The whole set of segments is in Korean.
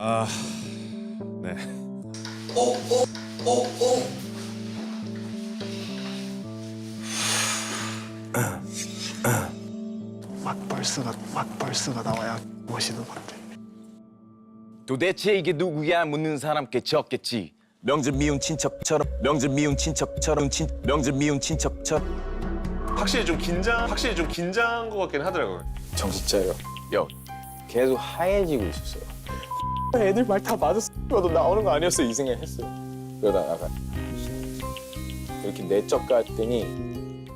아, 네. 막벌스가 막벌스가 나와야 멋있는 것 같아. 도대체 이게 누구야 묻는 사람께 적겠지 명절 미운 친척처럼 명절 미운 친척처럼 친 명절 미운 친척처럼 확실히 좀 긴장, 확실히 좀 긴장한 것 같긴 하더라고요. 정신 차려. 요 계속 하얘지고 있었어요. 애들 말 다 맞았어. 도 나오는 거 아니었어? 이 생각 했어요. 그러다 나가. 이렇게 내적 갔더니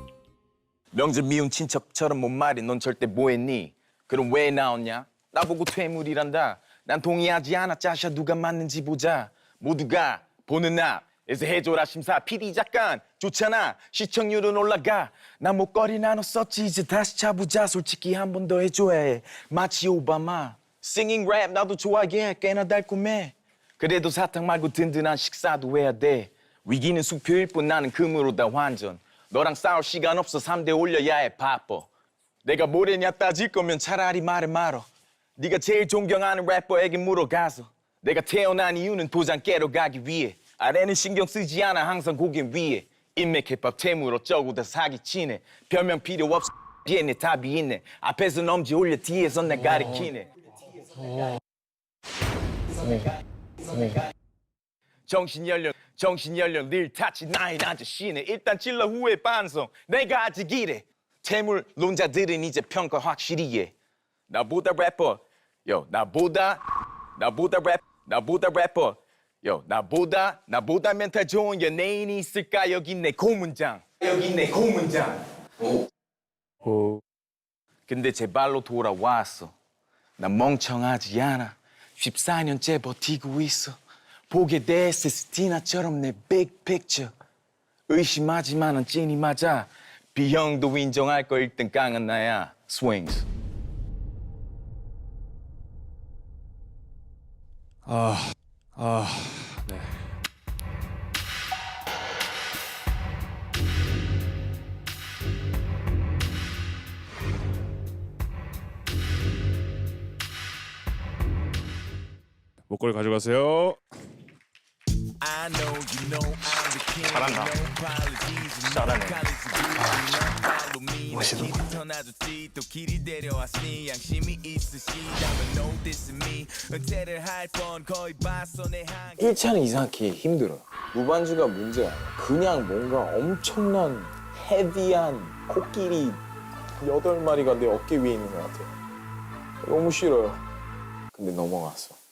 명절 미운 친척처럼 못 말이? 넌 절대 뭐했니? 그럼 왜 나왔냐? 나보고 퇴물이란다. 난 동의하지 않아. 짜샤 누가 맞는지 보자. 모두가 보는 앞에서 해줘라 심사. PD 잠깐 좋잖아. 시청률은 올라가. 난 목걸이 나눴었지. 이제 다시 차보자. 솔직히 한 번 더 해줘야 해. 마치 오바마 싱잉 랩 나도 좋아해. 꽤나 달콤해. 그래도 사탕 말고 든든한 식사도 해야 돼. 위기는 수표일 뿐 나는 금으로다 완전. 너랑 싸울 시간 없어. 3대 올려야 해. 바빠 내가 뭐래냐 따질 거면 차라리 말을 말어. 네가 제일 존경하는 래퍼에게 물어가서. 내가 태어난 이유는 도장 깨러 가기 위해. 아래는 신경 쓰지 않아. 항상 고개 위에. 인맥 힙합 태물 어쩌고 다 사기치네. 별명 필요 없어. 얘네 답이 있네. 앞에서 넘지 올려. 뒤에서 내 가리키네 정신 연령 정신 연령 늘 타치 나이 아저씨네 일단 찔러 후에 반성. 내가 아직 이래. 태물 논자들은 이제 평가 확실히 해. 나보다 래퍼. 요 나보다 나보다 랩 나보다 래퍼. 요 나보다 나보다 멘탈 좋은 연예인이 있을까? 여기 내 고문장. 여기 내 고문장. 근데 제 발로 돌아왔어 난 멍청하지 않아. 14년째 버티고 있어. 보게 돼 세스티나처럼 내 빅픽처 의심하지만은 찐이 맞아. 비형도 인정할 거 1등 깡은 나야. 스윙스 아, 아, 목걸이 가져가세요. 잘한다. 잘하네. 멋있는 것 같아. 일차는 이상하게 힘들어요. 무반주가 문제가 아니야. 그냥 뭔가 엄청난 헤비한 코끼리 여덟 마리가 내 어깨 위에 있는 것 같아요. 너무 싫어요. 근데 넘어갔어.